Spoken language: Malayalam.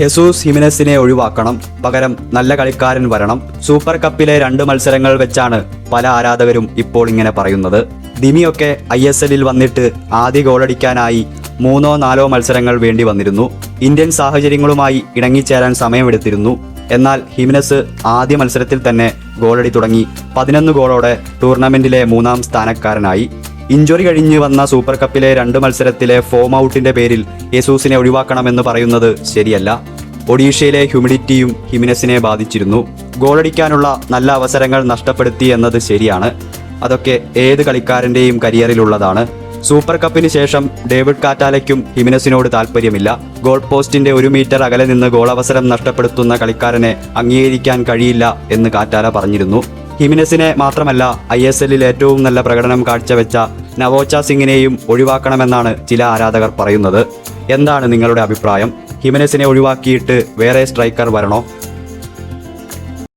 ഹെസൂസ് ഹിമിനസിനെ ഒഴിവാക്കണം. പകരം നല്ല കളിക്കാരൻ വരണം. സൂപ്പർ കപ്പിലെ രണ്ട് മത്സരങ്ങൾ വെച്ചാണ് പല ആരാധകരും ഇപ്പോൾ ഇങ്ങനെ പറയുന്നത്. ദിമിയൊക്കെ ഐ എസ് എല്ലിൽ വന്നിട്ട് ആദ്യ ഗോളടിക്കാനായി മൂന്നോ നാലോ മത്സരങ്ങൾ വേണ്ടി വന്നിരുന്നു. ഇന്ത്യൻ സാഹചര്യങ്ങളുമായി ഇണങ്ങിച്ചേരാൻ സമയമെടുത്തിരുന്നു. എന്നാൽ ഹിമിനസ് ആദ്യ മത്സരത്തിൽ തന്നെ ഗോളടി തുടങ്ങി പതിനൊന്ന് ഗോളോടെ ടൂർണമെന്റിലെ മൂന്നാം സ്ഥാനക്കാരനായി. ഇഞ്ചുറി കഴിഞ്ഞ് വന്ന സൂപ്പർ കപ്പിലെ രണ്ട് മത്സരത്തിലെ ഫോം ഔട്ടിന്റെ പേരിൽ യേസൂസിനെ ഒഴിവാക്കണമെന്ന് പറയുന്നത് ശരിയല്ല. ഒഡീഷയിലെ ഹ്യൂമിഡിറ്റിയും ഹിമിനസിനെ ബാധിച്ചിരുന്നു. ഗോളടിക്കാനുള്ള നല്ല അവസരങ്ങൾ നഷ്ടപ്പെടുത്തി എന്നത് ശരിയാണ്. അതൊക്കെ ഏത് കളിക്കാരന്റെയും കരിയറിലുള്ളതാണ്. സൂപ്പർ കപ്പിന് ശേഷം ഡേവിഡ് കാറ്റാലയ്ക്കും ഹിമിനസിനോട് താല്പര്യമില്ല ഗോൾ പോസ്റ്റിന്റെ ഒരു മീറ്റർ അകലെ നിന്ന് ഗോളവസരം നഷ്ടപ്പെടുത്തുന്ന കളിക്കാരനെ അംഗീകരിക്കാൻ കഴിയില്ല എന്ന് കാറ്റാല പറഞ്ഞിരുന്നു. ഹിമിനസിനെ മാത്രമല്ല ഐ എസ് എല്ലിൽ ഏറ്റവും നല്ല പ്രകടനം കാഴ്ചവെച്ച നവോച്ച സിംഗിനെയും ഒഴിവാക്കണമെന്നാണ് ചില ആരാധകർ പറയുന്നത്. എന്താണ് നിങ്ങളുടെ അഭിപ്രായം? ഹിമനസിനെ ഒഴിവാക്കിയിട്ട് വേറെ സ്ട്രൈക്കർ വരണോ?